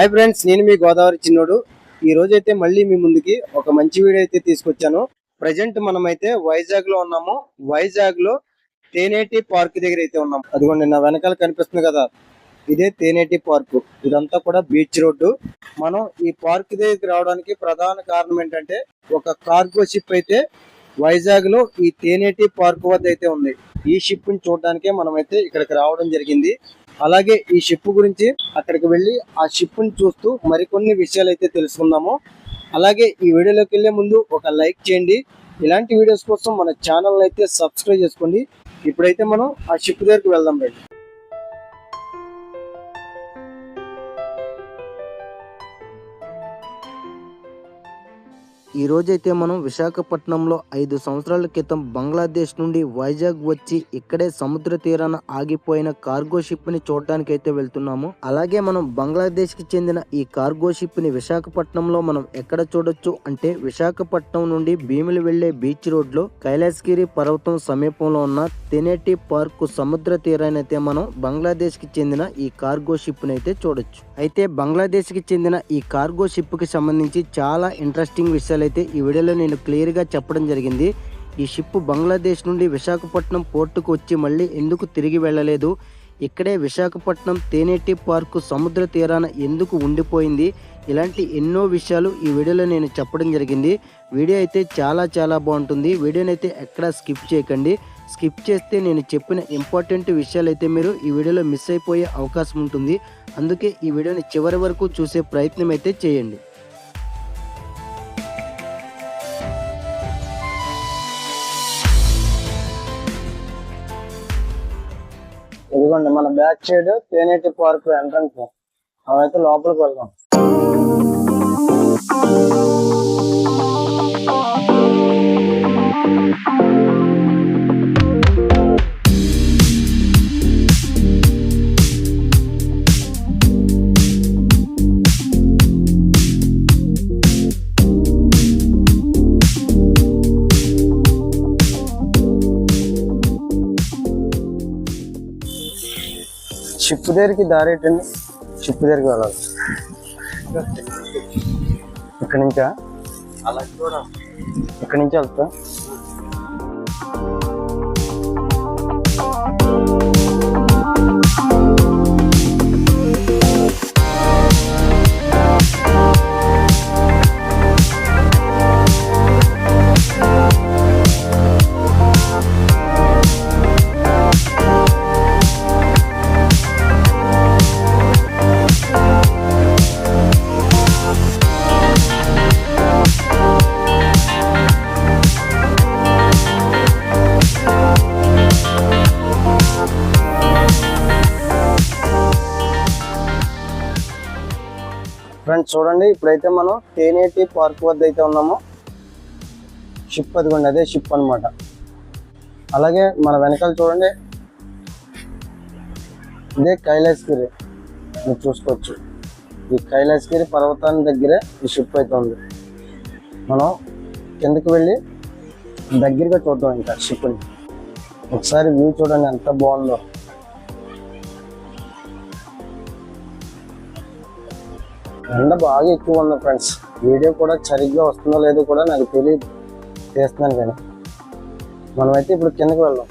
Hi friends నేను మీ గోదావరి చిన్నోడు. ఈ రోజు అయితే మళ్ళీ మీ ముందుకి ఒక మంచి వీడియో అయితే తీసుకొచ్చాను. ప్రజెంట్ మనమైతే వైజాగ్లో ఉన్నాము. వైజాగ్లో తేనేటి పార్క్ దగ్గర అయితే ఉన్నాము అదిగోండి నా వెనకాల కనిపిస్తుంది కదా. ఇదే తేనేటి పార్క్. ఇదంతా కూడా బీచ్ రోడ్డు. మనం ఈ పార్క్ దగ్గరికి రావడానికి ప్రధాన కారణం ఏంటంటే ఒక కార్గో షిప్ అయితే వైజాగ్లో ఈ తేనేటి పార్క్ వద్ద అయితే ఉంది. ఈ షిప్ని చూడడానికే మనమైతే ఇక్కడికి రావడం జరిగింది. అలాగే ఈ షిప్ గురించి అక్కడికి వెళ్ళి ఆ షిప్ని చూస్తూ మరికొన్ని విషయాలు అయితే తెలుసుకుందాము. అలాగే ఈ వీడియోలోకి వెళ్ళే ముందు ఒక లైక్ చేయండి. ఇలాంటి వీడియోస్ కోసం మన ఛానల్ అయితే సబ్స్క్రైబ్ చేసుకోండి. ఇప్పుడైతే మనం ఆ షిప్ దగ్గరికి వెళ్దాం రండి. ఈ రోజైతే మనం విశాఖపట్నంలో ఐదు సంవత్సరాల క్రితం బంగ్లాదేశ్ నుండి వైజాగ్ వచ్చి ఇక్కడే సముద్ర తీరాన ఆగిపోయిన కార్గో షిప్ని చూడడానికి అయితే వెళ్తున్నాము. అలాగే మనం బంగ్లాదేశ్కి చెందిన ఈ కార్గో షిప్ని విశాఖపట్నంలో మనం ఎక్కడ చూడొచ్చు అంటే విశాఖపట్నం నుండి భీములు వెళ్ళే బీచ్ రోడ్లో కైలాసగిరి పర్వతం సమీపంలో ఉన్న తెనేటి పార్క్ సముద్ర తీరానైతే మనం బంగ్లాదేశ్కి చెందిన ఈ కార్గో షిప్ని అయితే చూడొచ్చు. అయితే బంగ్లాదేశ్కి చెందిన ఈ కార్గో షిప్కి సంబంధించి చాలా ఇంట్రెస్టింగ్ విషయాలు అయితే ఈ వీడియోలో నేను క్లియర్గా చెప్పడం జరిగింది. ఈ షిప్ బంగ్లాదేశ్ నుండి విశాఖపట్నం పోర్టుకు వచ్చి మళ్ళీ ఎందుకు తిరిగి వెళ్ళలేదు? ఇక్కడే విశాఖపట్నం తేనేటి పార్కు సముద్ర తీరాన ఎందుకు ఉండిపోయింది? ఇలాంటి ఎన్నో విషయాలు ఈ వీడియోలో నేను చెప్పడం జరిగింది. వీడియో అయితే చాలా చాలా బాగుంటుంది. వీడియోని అయితే ఎక్కడా స్కిప్ చేయకండి. స్కిప్ చేస్తే నేను చెప్పిన ఇంపార్టెంట్ విషయాలు అయితే మీరు ఈ వీడియోలో మిస్ అయిపోయే అవకాశం ఉంటుంది. అందుకే ఈ వీడియోని చివరి వరకు చూసే ప్రయత్నం అయితే చేయండి. ఇదిగోండి మన back side Tenneti park entrance. అవైతే లోపలికి వెళ్దాం. షిప్ దగ్గరికి దారి ఏంటండి షిప్ దగ్గరికి వెళ్ళాలి. ఇక్కడి నుంచా? ఇక్కడి నుంచి వెళ్తా? ఫ్రెండ్స్ చూడండి. ఇప్పుడైతే మనం తేనేటి పార్క్ వద్ద అయితే ఉన్నాము. షిప్ అదిగోండి అదే షిప్ అన్నమాట. అలాగే మన వెనకాల చూడండి. ఇదే కైలాసగిరి. మీరు చూసుకోవచ్చు. ఈ కైలాసగిరి పర్వతాన్ని దగ్గరే ఈ షిప్ అయితే ఉంది. మనం కిందకి వెళ్ళి దగ్గరగా చూద్దాం ఇంకా షిప్ని. ఒకసారి వ్యూ చూడండి ఎంత బాగుందో. ఎండ బాగా ఎక్కువ ఉంది ఫ్రెండ్స్ వీడియో కూడా సరిగ్గా వస్తుందో లేదో కూడా నాకు తెలియదు చేస్తున్నాను కానీ. మనమైతే ఇప్పుడు కిందకి వెళ్దాం.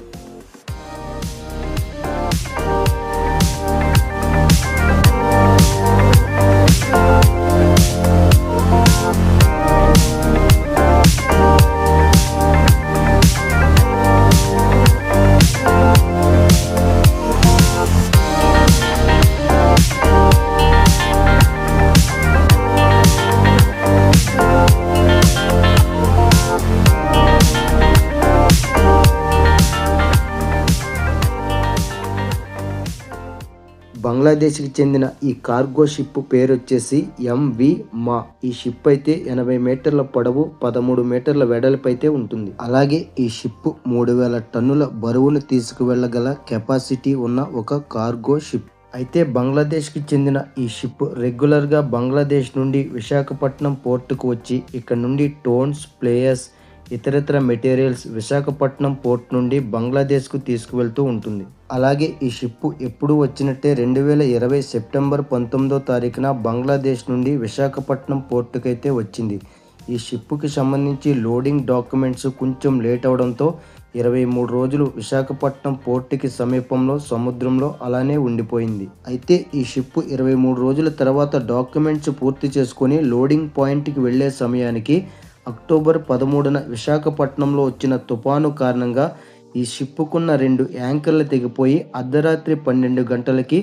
బంగ్లాదేశ్కి చెందిన ఈ కార్గో షిప్ పేరు వచ్చేసి ఎంవి మా ఈ షిప్ అయితే ఎనభై మీటర్ల పొడవు పదమూడు మీటర్ల వెడల్పు అయితే ఉంటుంది. అలాగే ఈ షిప్ మూడు వేల టన్నుల బరువును తీసుకువెళ్ళగల కెపాసిటీ ఉన్న ఒక కార్గో షిప్. అయితే బంగ్లాదేశ్కి చెందిన ఈ షిప్ రెగ్యులర్గా బంగ్లాదేశ్ నుండి విశాఖపట్నం పోర్టుకు వచ్చి ఇక్కడ నుండి టోన్స్ ప్లేయర్స్ ఇతరితర మెటీరియల్స్ విశాఖపట్నం పోర్ట్ నుండి బంగ్లాదేశ్కు తీసుకువెళ్తూ ఉంటుంది. అలాగే ఈ షిప్పు ఎప్పుడు వచ్చినట్టే రెండు వేల ఇరవై సెప్టెంబర్ పంతొమ్మిదో తారీఖున బంగ్లాదేశ్ నుండి విశాఖపట్నం పోర్టుకైతే వచ్చింది. ఈ షిప్పుకి సంబంధించి లోడింగ్ డాక్యుమెంట్స్ కొంచెం లేట్ అవడంతో ఇరవై మూడు రోజులు విశాఖపట్నం పోర్టుకి సమీపంలో సముద్రంలో అలానే ఉండిపోయింది. అయితే ఈ షిప్ ఇరవై మూడు రోజుల తర్వాత డాక్యుమెంట్స్ పూర్తి చేసుకొని లోడింగ్ పాయింట్కి వెళ్ళే సమయానికి అక్టోబర్ పదమూడున విశాఖపట్నంలో వచ్చిన తుపాను కారణంగా ఈ షిప్పుకున్న రెండు యాంకర్లు తెగిపోయి అర్ధరాత్రి పన్నెండు గంటలకి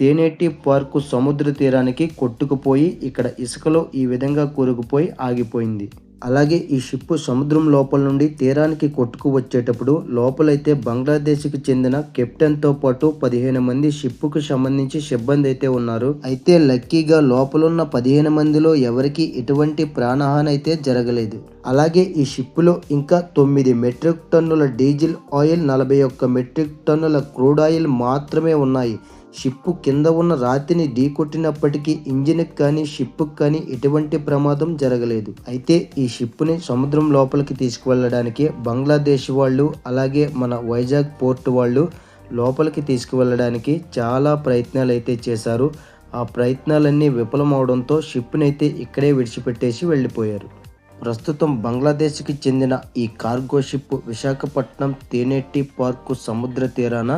తేనేటి పార్కు సముద్ర తీరానికి కొట్టుకుపోయి ఇక్కడ ఇసుకలో ఈ విధంగా కూరుకుపోయి ఆగిపోయింది. అలాగే ఈ షిప్ సముద్రం లోపల నుండి తీరానికి కొట్టుకు వచ్చేటప్పుడు లోపలైతే బంగ్లాదేశ్కి చెందిన కెప్టెన్తో పాటు పదిహేను మంది షిప్కు సంబంధించి సిబ్బంది అయితే ఉన్నారు. అయితే లక్కీగా లోపలున్న పదిహేను మందిలో ఎవరికి ఎటువంటి ప్రాణహాని అయితే జరగలేదు. అలాగే ఈ షిప్లో ఇంకా తొమ్మిది మెట్రిక్ టన్నుల డీజిల్ ఆయిల్ నలభై ఒక్క మెట్రిక్ టన్నుల క్రూడ్ ఆయిల్ మాత్రమే ఉన్నాయి. షిప్పు కింద ఉన్న రాతిని ఢీకొట్టినప్పటికీ ఇంజిన్కి కానీ షిప్కి కానీ ఎటువంటి ప్రమాదం జరగలేదు. అయితే ఈ షిప్ని సముద్రం లోపలికి తీసుకువెళ్ళడానికి బంగ్లాదేశ్ వాళ్ళు అలాగే మన వైజాగ్ పోర్ట్ వాళ్ళు లోపలికి తీసుకువెళ్ళడానికి చాలా ప్రయత్నాలు అయితే చేశారు. ఆ ప్రయత్నాలన్నీ విఫలమవడంతో షిప్ని అయితే ఇక్కడే విడిచిపెట్టేసి వెళ్ళిపోయారు. ప్రస్తుతం బంగ్లాదేశ్కి చెందిన ఈ cargo ship Visakhapatnam Tenneti park సముద్ర తీరాన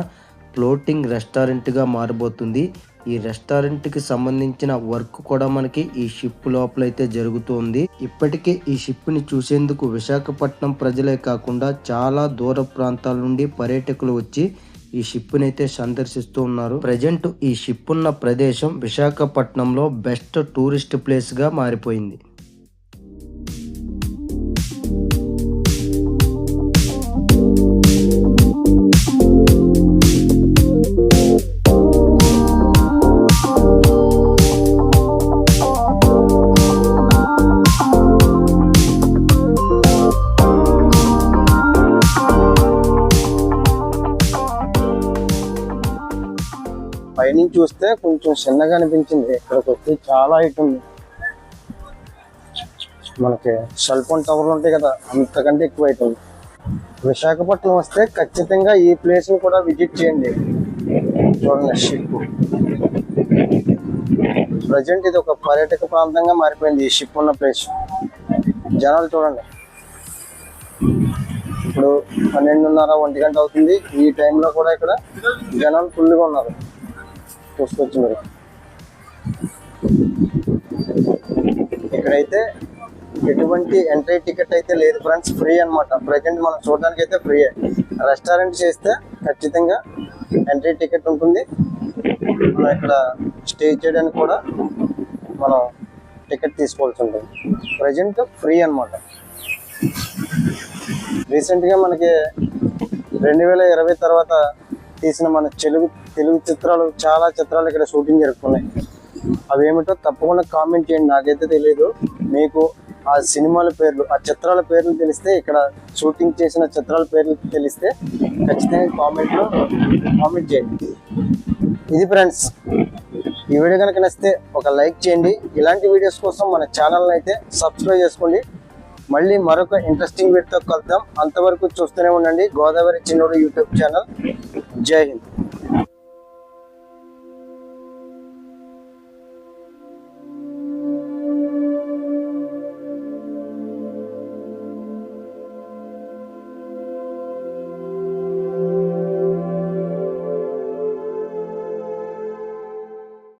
ఫ్లోటింగ్ రెస్టారెంట్గా మారబోతుంది. ఈ రెస్టారెంట్కి సంబంధించిన వర్క్ కూడా మనకి ఈ షిప్ లోపలైతే జరుగుతుంది. ఇప్పటికే ఈ షిప్ని చూసేందుకు విశాఖపట్నం ప్రజలే కాకుండా చాలా దూర ప్రాంతాల నుండి పర్యాటకులు వచ్చి ఈ షిప్ని అయితే సందర్శిస్తూ ఉన్నారు. ప్రజెంట్ ఈ షిప్ ఉన్న ప్రదేశం విశాఖపట్నంలో బెస్ట్ టూరిస్ట్ ప్లేస్గా మారిపోయింది. పైనుంచి చూస్తే కొంచెం చిన్నగా అనిపించింది. ఇక్కడికి వచ్చి చాలా హైట్ ఉంది. మనకి సెల్ ఫోన్ టవర్లు ఉంటాయి కదా అంతకంటే ఎక్కువ హైట్ ఉంది. విశాఖపట్నం వస్తే ఖచ్చితంగా ఈ ప్లేస్ని కూడా విజిట్ చేయండి. చూడండి షిప్ ప్రజెంట్ ఇది ఒక పర్యాటక ప్రాంతంగా మారిపోయింది ఈ షిప్ ఉన్న ప్లేస్ జనాలు చూడండి. ఇప్పుడు పన్నెండున్నర ఒంటి గంట అవుతుంది. ఈ టైంలో కూడా ఇక్కడ జనాలు ఫుల్గా ఉన్నారు. చూసుకోవచ్చు మీరు ఇక్కడైతే ఎటువంటి ఎంట్రీ టికెట్ అయితే లేదు ఫ్రెండ్స్ ఫ్రీ అనమాట ప్రజెంట్ మనం చూడడానికి అయితే ఫ్రీ రెస్టారెంట్ చేస్తే ఖచ్చితంగా ఎంట్రీ టికెట్ ఉంటుంది. మనం ఇక్కడ స్టే చేయడానికి కూడా మనం టికెట్ తీసుకోవాల్సి ఉంటుంది. ప్రజెంట్ ఫ్రీ అన్నమాట. రీసెంట్గా మనకి రెండు వేల ఇరవై తర్వాత తీసిన మన తెలుగు తెలుగు చిత్రాలు చాలా చిత్రాలు ఇక్కడ షూటింగ్ జరుగుతున్నాయి. అవి ఏమిటో తప్పకుండా కామెంట్ చేయండి. నాకైతే తెలియదు మీకు ఆ సినిమాల పేర్లు ఆ చిత్రాల పేర్లు తెలిస్తే ఇక్కడ షూటింగ్ చేసిన చిత్రాల పేర్లు తెలిస్తే ఖచ్చితంగా కామెంట్లో కామెంట్ చేయండి. ఇది ఫ్రెండ్స్ ఈ వీడియో కనుక నచ్చితే ఒక లైక్ చేయండి. ఇలాంటి వీడియోస్ కోసం మన ఛానల్ని అయితే సబ్స్క్రైబ్ చేసుకోండి. మళ్ళీ మరొక ఇంట్రెస్టింగ్ వీడియోతో కలుద్దాం. అంతవరకు చూస్తూనే ఉండండి. గోదావరి చిన్నోడు యూట్యూబ్ ఛానల్ జై హింద్.